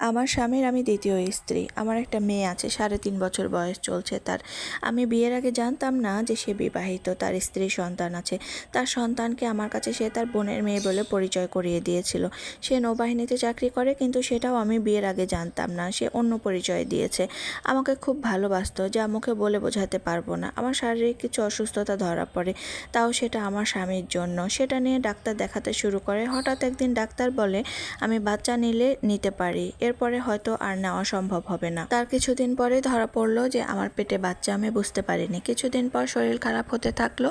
আমার স্বামীর আমি দ্বিতীয় স্ত্রী। আমার একটা মেয়ে আছে, সাড়ে তিন বছর বয়স চলছে তার। আমি বিয়ের আগে জানতাম না যে সে বিবাহিত, তার স্ত্রী সন্তান আছে। তার সন্তানকে আমার কাছে সে তার বোনের মেয়ে বলে পরিচয় করিয়ে দিয়েছিল। সে নৌবাহিনীতে চাকরি করে, কিন্তু সেটাও আমি বিয়ের আগে জানতাম না। সে অন্য পরিচয় দিয়েছে। আমাকে খুব ভালোবাসতো, যা মুখে বলে বোঝাতে পারব না। আমার শারীরিক কিছু অসুস্থতা ধরা পড়ে, তাও সেটা আমার স্বামীর জন্য। সেটা নিয়ে ডাক্তার দেখাতে শুরু করে, হঠাৎ একদিন ডাক্তার বলে, আমি বাচ্চা নিলে নিতে পারি। এরপরে হয়তো আর নেওয়া সম্ভব হবে না। তার কিছুদিন পরে ধরা পড়ল যে আমার পেটে বাচ্চা আমি বুঝতে পারিনি। কিছুদিন পর শরীর খারাপ হতে থাকল।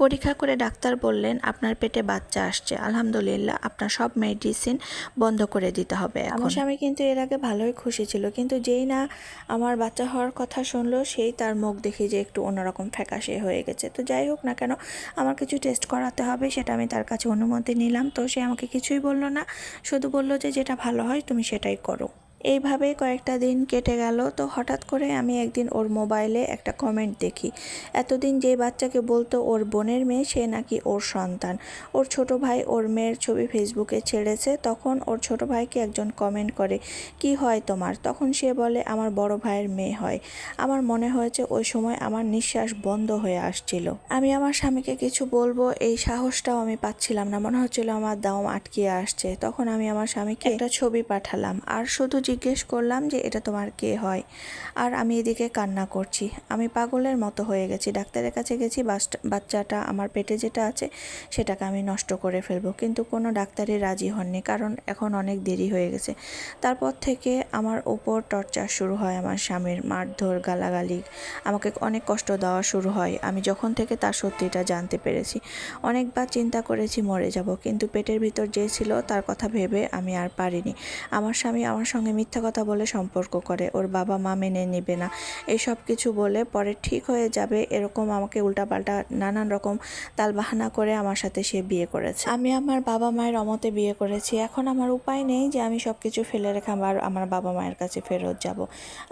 পরীক্ষা করে ডাক্তার বললেন, আপনার পেটে বাচ্চা আসছে। আলহামদুলিল্লাহ, আপনার সব মেডিসিন বন্ধ করে দিতে হবে আমার স্বামী কিন্তু এর আগে ভালোই খুশি ছিল, কিন্তু যেই না আমার বাচ্চা হওয়ার কথা শুনলো, সেই তার মুখ দেখি যে একটু অন্যরকম ফ্যাকাশে হয়ে গেছে। তো যাই হোক না কেন, আমার কিছু টেস্ট করাতে হবে, সেটা আমি তার কাছে অনুমতি নিলাম। তো সে আমাকে কিছুই বলল না। শুধু বলল যে যেটা ভালো হয় তুমি সেটাই করো। এইভাবেই কয়েকটা দিন কেটে গেল। তো হঠাৎ করে আমি একদিন ওর মোবাইলে একটা কমেন্ট দেখি। এতদিন যে বাচ্চাকে বলতো ওর বোনের মেয়ে, সে নাকি ওর সন্তান। ওর ছোট ভাই ওর মেয়ের ছবি ফেসবুকে ছেড়েছে। তখন ওর ছোট ভাইকে একজন কমেন্ট করে, কি হয় তোমার? তখন সে বলে, আমার বড় ভাইয়ের মেয়ে হয়। আমার মনে হয়েছে ওই সময় আমার নিঃশ্বাস বন্ধ হয়ে আসছিল। আমি আমার স্বামীকে কিছু বলব, এই সাহসটাও আমি পাচ্ছিলাম না। মনে হচ্ছিল আমার দাম আটকিয়ে আসছে। তখন আমি আমার স্বামীকে একটা ছবি পাঠালাম। আর শুধু জিজ্ঞেস করলাম যে, এটা তোমার কে হয়? আর আমি এদিকে কান্না করছি। আমি পাগলের মতো হয়ে গেছি। ডাক্তারের কাছে গেছি বাচ্চাটা আমার পেটে যেটা আছে, সেটাকে আমি নষ্ট করে ফেলব। কিন্তু কোনো ডাক্তারই রাজি হননি, কারণ এখন অনেক দেরি হয়ে গেছে। তারপর থেকে আমার ওপর টর্চার শুরু হয় আমার স্বামীর মারধর, গালাগালি। আমাকে অনেক কষ্ট দেওয়া শুরু হয়। আমি যখন থেকে তার সত্যিটা জানতে পেরেছি, অনেকবার চিন্তা করেছি মরে যাব। কিন্তু পেটের ভিতর যে ছিল, তার কথা ভেবে আমি আর পারিনি। আমার স্বামী আমার সঙ্গে মিথ্যা কথা বলে সম্পর্ক করে। ওর বাবা মা মেনে নেবে না। এসব কিছু বলে পরে ঠিক হয়ে যাবে এরকম আমাকে উল্টাপাল্টা নানান রকম তালবাহানা করে আমার সাথে সে বিয়ে করেছে। আমি আমার বাবা মায়ের অমতে বিয়ে করেছি। এখন আমার উপায় নেই যে আমি সব কিছু ফেলে রেখে আবার আমার বাবা মায়ের কাছে ফেরত যাব।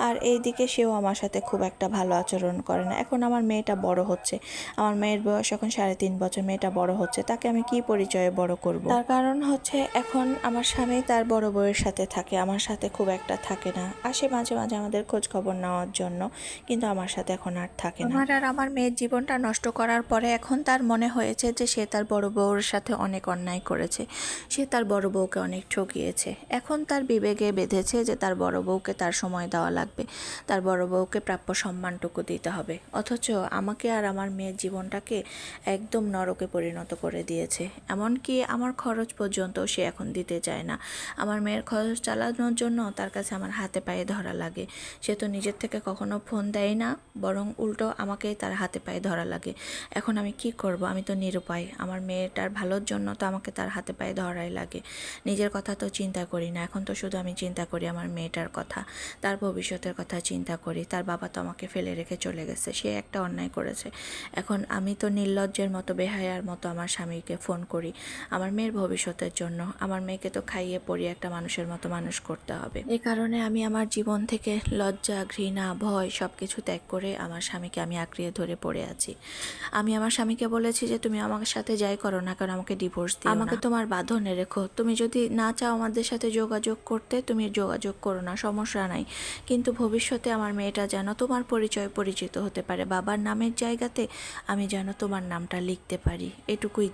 আর এই দিকে সেও আমার সাথে খুব একটা ভালো আচরণ করে না। এখন আমার মেয়েটা বড় হচ্ছে। আমার মেয়ের বয়স এখন সাড়ে তিন বছর। মেয়েটা বড় হচ্ছে। তাকে আমি কি পরিচয়ে বড় করব? তার কারণ হচ্ছে এখন আমার স্বামী তার বড় বউয়ের সাথে থাকে। আমার সাথে খুব একটা থাকে না। আসে মাঝে মাঝে আমাদের খোঁজ খবর নেওয়ার জন্য কিন্তু আমার সাথে এখন আর থাকে না। আমার আর আমার মেয়ের জীবনটা নষ্ট করার পরে এখন তার মনে হয়েছে যে সে তার বড় বউর সাথে অনেক অন্যায় করেছে। সে তার বড় বউকে অনেক ঠকিয়েছে। এখন তার বিবেকে বেঁধেছে যে তার বড় বউকে তার সময় দেওয়া লাগবে। তার বড় বউকে প্রাপ্য সম্মানটুকু দিতে হবে। অথচ আমাকে আর আমার মেয়ের জীবনটাকে একদম নরকে পরিণত করে দিয়েছে। এমনকি আমার খরচ পর্যন্ত সে এখন দিতে চায় না। আমার মেয়ের খরচ চালানোর জন্য তার কাছে আমার হাতে পায়ে ধরা লাগে। সে তো নিজের থেকে কখনো ফোন দেয় না, বরং উল্টো আমাকেই তার হাতে পায়ে ধরা লাগে। এখন আমি কি করব? আমি তো নিরুপায়। আমার মেয়েটার ভালোর জন্য তো আমাকে তার হাতে পায়ে ধরাই লাগে। নিজের কথা তো চিন্তা করি না। এখন তো শুধু আমি চিন্তা করি আমার মেয়েটার কথা। তার ভবিষ্যতের কথা চিন্তা করি। তার বাবা তো আমাকে ফেলে রেখে চলে গেছে। সে একটা অন্যায় করেছে। এখন আমি তো নির্লজ্জের মতো, বেহায়ার মতো আমার স্বামীকে ফোন করি। আমার মেয়ের ভবিষ্যতের জন্য। আমার মেয়েকে তো খাইয়ে পরিয়ে একটা মানুষের মতো মানুষ করতে হবে। এই কারণে আমি আমার জীবন থেকে লজ্জা ঘৃণা ভয় সব কিছু ত্যাগ করে আমার স্বামীকে আমি আঁকড়িয়ে ধরে পড়ে আছি। আমি আমার স্বামীকে বলেছি যে তুমি আমার সাথে যাই করো না কারণ আমাকে ডিভোর্স দিও আমাকে তোমার বাঁধনে রেখো। তুমি যদি না চাও আমাদের সাথে যোগাযোগ করতে তুমি যোগাযোগ করো না সমস্যা নাই। কিন্তু ভবিষ্যতে আমার মেয়েটা যেন তোমার পরিচয় পরিচিত হতে পারে। বাবার নামের জায়গাতে আমি যেন তোমার নামটা লিখতে পারি। এটুকুই